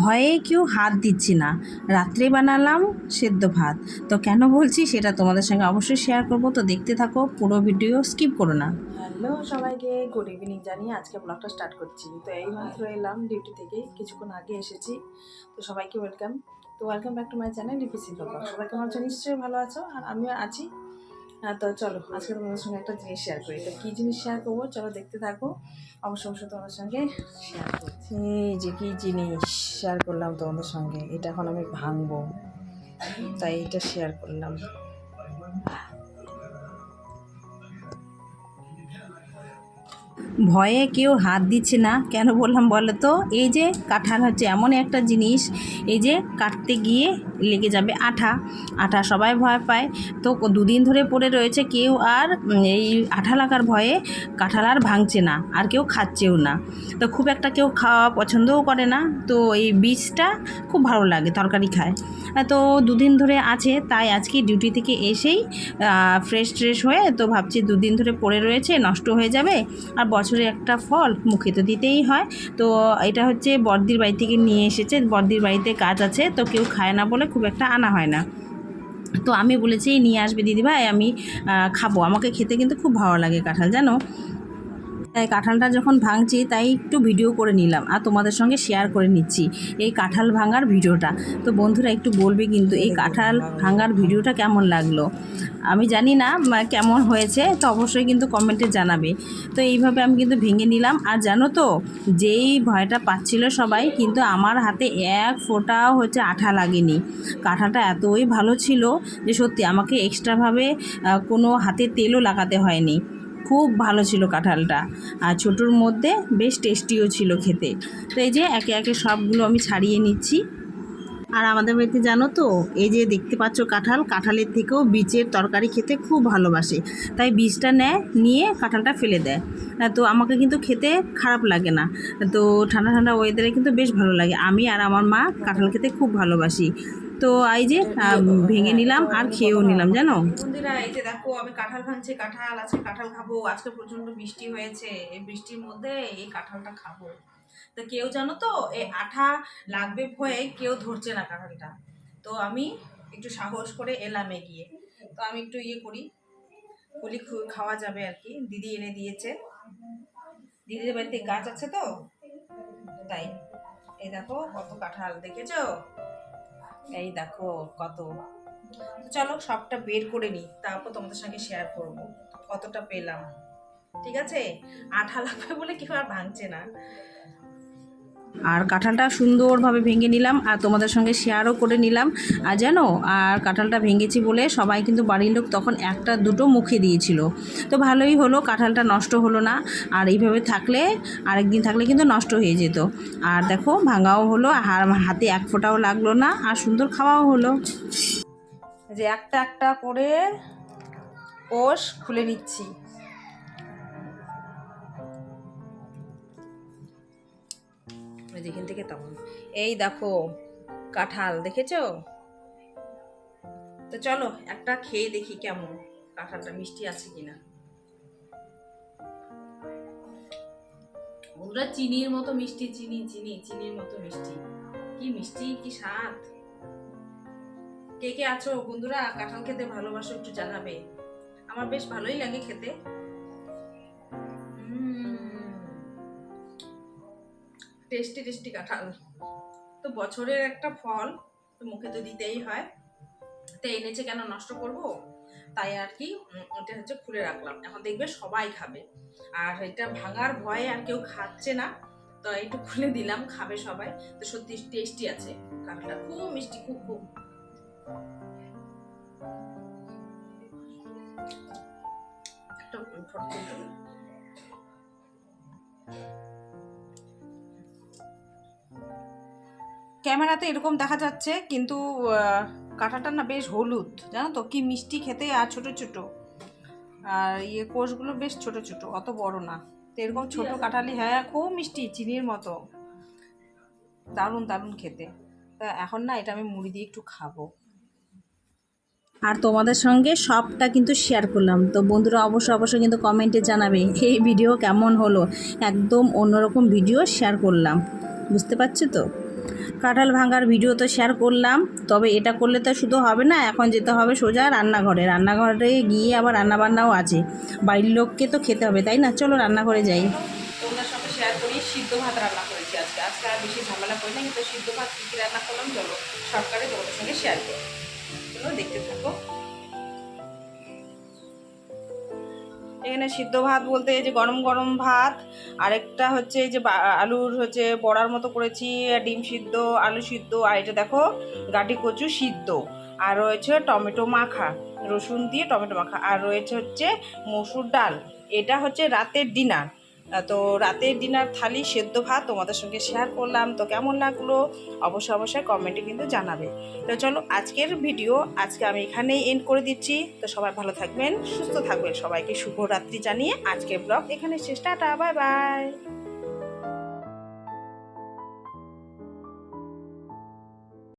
ভয়ে কেউ হাত দিচ্ছি না। রাত্রে বানালাম সেদ্ধ ভাত। তো কেন বলছি সেটা তোমাদের সঙ্গে অবশ্যই শেয়ার করব। তো দেখতে থাকো, পুরো ভিডিও স্কিপ করো না। হ্যালো সবাইকে গুড ইভিনিং জানিয়ে আজকে ব্লগটা স্টার্ট করছি। তো এই মাত্র এলাম ডিউটি থেকে কিছুক্ষণ আগে এসেছি। তো সবাইকে ওয়েলকাম তো welcome back to my channel DPC blog সবাই কেমন আছো? নিশ্চয়ই ভালো আছো। আর আমিও আছি। তো চলো আজকে তোমাদের সঙ্গে একটা জিনিস শেয়ার করি। তো কী জিনিস শেয়ার করব? চলো দেখতে থাকো। অবশ্য অবশ্যই তোমাদের সঙ্গে শেয়ার করছি। যে কী জিনিস শেয়ার করলাম তোমাদের সঙ্গে? এটা এখন আমি ভাঙবো। তাই এটা শেয়ার করলাম। ভয়ে কেউ হাত দিচ্ছে না। কেন বললাম বলো তো? এই যে কাঁঠাল হচ্ছে এমন একটা জিনিস, এই যে কাটতে গিয়ে লেগে যাবে আঠা। আঠা সবাই ভয় পায়। তো দুদিন ধরে পড়ে রয়েছে কেউ আর এই আঠা লাগার ভয়ে কাঁঠাল আর ভাঙছে না, আর কেউ খাচ্ছেও না। তো খুব একটা কেউ খাওয়া পছন্দও করে না। তো এই বীজটা খুব ভালো লাগে তরকারি খায়। তো দুদিন ধরে আছে, তাই আজকে ডিউটি থেকে এসেই ফ্রেশ ট্রেশ হয়ে তো ভাবছি দুদিন ধরে পড়ে রয়েছে, নষ্ট হয়ে যাবে। আর বছরে একটা ফল মুখে তো দিতেই হয়। তো এটা হচ্ছে বর্দির বাড়ি থেকে নিয়ে এসেছে। বর্দির বাড়িতে কাজ আছে, তো কেউ খায় না বলে খুব একটা আনা হয় না। তো আমি বলেছি নিয়ে আসবে দিদিভাই, আমি খাব। আমাকে খেতে কিন্তু খুব ভালো লাগে কাঁঠাল, জানো? তাই কাঁঠালটা যখন ভাঙছি, তাই একটু ভিডিও করে নিলাম আর তোমাদের সঙ্গে শেয়ার করে নিচ্ছি এই কাঁঠাল ভাঙার ভিডিওটা। তো বন্ধুরা, একটু বলবে কিন্তু এই কাঁঠাল ভাঙার ভিডিওটা কেমন লাগল? আমি জানি না কেমন হয়েছে, তো অবশ্যই কিন্তু কমেন্টে জানাবে। তো এইভাবে আমি কিন্তু ভেঙে নিলাম। আর জানো তো, যেই ভয়টা পাচ্ছিল সবাই, কিন্তু আমার হাতে এক ফোঁটাও হচ্ছে আঠা লাগেনি। কাঁঠালটা এতই ভালো ছিল যে সত্যি আমাকে এক্সট্রাভাবে কোনো হাতে তেলও লাগাতে হয়নি। খুব ভালো ছিল কাঁঠালটা। আর ছোটোর মধ্যে বেশ টেস্টিও ছিল খেতে। তো এই যে একে একে সবগুলো আমি ছাড়িয়ে নিচ্ছি। আর আমাদের বাড়িতে জানো তো, এই যে দেখতে পাচ্ছ কাঁঠাল, কাঁঠালের থেকেও বীজের তরকারি খেতে খুব ভালোবাসে। তাই বীজটা নেয়, নিয়ে কাঁঠালটা ফেলে দেয়। তো আমাকে কিন্তু খেতে খারাপ লাগে না। তো ঠান্ডা ঠান্ডা ওয়েদারে কিন্তু বেশ ভালো লাগে। আমি আর আমার মা কাঁঠাল খেতে খুব ভালোবাসি। তো এই যে ভেঙে নিলাম আর খেয়েও নিলাম, জানো? বন্ধুরা, এই যে দেখো, আমি কাঁঠাল ভাঙছি, কাঁঠাল, আজকে কাঁঠাল খাব, আজকে প্রচণ্ড বৃষ্টি হয়েছে, এই বৃষ্টির মধ্যে এই কাঁঠালটা খাব। তো কেউ জানো তো এই আঠা লাগবে ভয়ে কেউ ধরছে না কাঁঠালটা। তো আমি একটু সাহস করে এলাম এগিয়ে। তো আমি একটু ইয়ে করি কলি খাওয়া যাবে আর কি, দিদি এনে দিয়েছে। দিদির বাড়িতে গাছ আছে তো? তাই। এই দেখো, কত কাঁঠাল, দেখেছ? এই দেখো কত। চলো সবটা বের করে নিই, তারপর তোমাদের সঙ্গে শেয়ার করব। কতটা পেলাম। ঠিক আছে? আঠা লাগবে বলে কেউ আর ভাঙছে না। আর কাঁঠালটা সুন্দরভাবে ভেঙে নিলাম আর তোমাদের সঙ্গে শেয়ারও করে নিলাম। আর জানো, আর কাঁঠালটা ভেঙেছি বলে সবাই কিন্তু বাড়ির লোক তখন একটা দুটো মুখে দিয়েছিল। তো ভালোই হলো, কাঁঠালটা নষ্ট হলো না। আর এইভাবে থাকলে, আরেকদিন থাকলে কিন্তু নষ্ট হয়ে যেত। আর দেখো, ভাঙাও হলো, আর হাতে এক ফোঁটাও লাগল না, আর সুন্দর খাওয়াও হলো। যে একটা একটা করে কোষ খুলে নিচ্ছি। যেখান থেকে তখন। এই দেখো, কাঁঠাল দেখেছ? তো চলো একটা খেয়ে দেখি কেমন, কাঁঠালটা মিষ্টি আছে কিনা। বন্ধুরা চিনির মতো মিষ্টি, চিনি চিনি, চিনির মতো মিষ্টি। কি মিষ্টি, কি স্বাদ। কে কে আছো বন্ধুরা, কাঁঠাল খেতে ভালোবাসো একটু জানাবে। আমার বেশ ভালোই লাগে খেতে। টেস্টি টেস্টি কাঁঠাল। তো বছরের একটা ফল তো মুখে তো দিতেই হয়। তো এনেছে কেন নষ্ট করব? তাই আর কি এটা হচ্ছে খুলে রাখলাম। এখন দেখবে সবাই খাবে। আর এটা ভাঙার ভয়ে আর কেউ খাচ্ছে না। তো একটু খুলে দিলাম, খাবে সবাই। তো সত্যি টেস্টি আছে কাঁঠালটা। খুব মিষ্টি, খুব খুব। একটা ফটো ক্যামেরাতে এরকম দেখা যাচ্ছে কিন্তু কাঁঠালটা না বেশ হলুদ জানো তো? কি মিষ্টি খেতে আর ছোট ছোট। আর ইয়ে কোষগুলো বেশ ছোট ছোট অত বড় না। তো এরকম ছোট কাঁঠালি হ্যাঁ খুব মিষ্টি চিনির মতো। দারুণ দারুণ খেতে। তা এখন না এটা আমি মুড়ি দিয়ে একটু খাব। আর তোমাদের সঙ্গে সবটা কিন্তু শেয়ার করলাম। তো বন্ধুরা অবশ্যই অবশ্যই কিন্তু কমেন্টে জানাবে এই ভিডিও কেমন হলো? একদম অন্যরকম ভিডিও শেয়ার করলাম। বুঝতে পারছ তো? কাঁঠাল ভাঙার ভিডিও তো শেয়ার করলাম, তবে এটা করলে তো শুধু হবে না, এখন যেতে হবে সোজা রান্নাঘরে। রান্নাঘরে গিয়ে আবার রান্নাবান্নাও আছে। বাড়ির লোককে তো খেতে হবে, তাই না? চলো রান্নাঘরে যাই। তোমাদের সঙ্গে শেয়ার করি, সিদ্ধ ভাত রান্না করেছি আজকে। আজকে আর বেশি ঝামেলা করি না, কিন্তু সিদ্ধ ভাত কী কী রান্না করলাম, চলো সরকারে তোমাদের সঙ্গে শেয়ার করি। চলো দেখতে থাকো। এখানে সিদ্ধ ভাত বলতে এই যে গরম গরম ভাত, আরেকটা হচ্ছে এই যে আলুর হচ্ছে বড়ার মতো করেছি ডিম সিদ্ধ, আলু সিদ্ধ, আর এটা দেখো গাটি কচু সিদ্ধ, আর রয়েছে টমেটো মাখা, রসুন দিয়ে টমেটো মাখা, আর রয়েছে হচ্ছে মসুর ডাল, এটা হচ্ছে রাতের ডিনার তো রাতের ডিনার থালি, সেদ্ধ ভাত তোমাদের সঙ্গে শেয়ার করলাম। তো কেমন লাগল? অবশ্যই অবশ্যই কমেন্টে কিন্তু জানাবে। তো চলো, আজকের ভিডিও আজকে আমি এখানেই এন্ড করে দিচ্ছি। তো সবাই ভালো থাকবেন, সুস্থ থাকবেন। সবাইকে শুভরাত্রি জানিয়ে আজকের ব্লগ এখানে শেষ। Tata bye bye